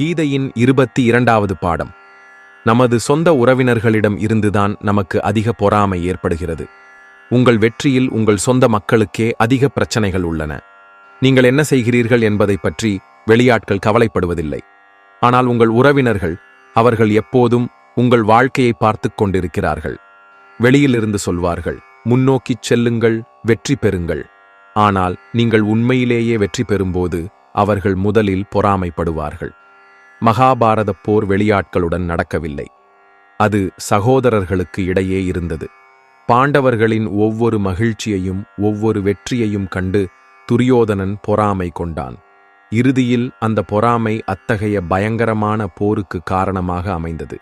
கீதையின் இருபத்தி இரண்டாவது பாடம். நமது சொந்த உறவினர்களிடம் இருந்துதான் நமக்கு அதிக பொறாமை ஏற்படுகிறது. உங்கள் வெற்றியில் உங்கள் சொந்த மக்களுக்கே அதிக பிரச்சனைகள் உள்ளன. நீங்கள் என்ன செய்கிறீர்கள் என்பதைப் பற்றி வெளியாட்கள் கவலைப்படுவதில்லை. ஆனால் உங்கள் உறவினர்கள் அவர்கள் எப்போதும் உங்கள் வாழ்க்கையை பார்த்துக் கொண்டிருக்கிறார்கள். வெளியிலிருந்து சொல்வார்கள் முன்னோக்கிச் செல்லுங்கள் வெற்றி பெறுங்கள். ஆனால் நீங்கள் உண்மையிலேயே வெற்றி பெறும்போது அவர்கள் முதலில் பொறாமைப்படுவார்கள். மகாபாரதப் போர் வெளியாட்களுடன் நடக்கவில்லை. அது சகோதரர்களுக்கு இடையே இருந்தது. பாண்டவர்களின் ஒவ்வொரு மகிழ்ச்சியையும் ஒவ்வொரு வெற்றியையும் கண்டு துரியோதனன் பொறாமை கொண்டான். இறுதியில் அந்த பொறாமை அத்தகைய பயங்கரமான போருக்கு காரணமாக அமைந்தது.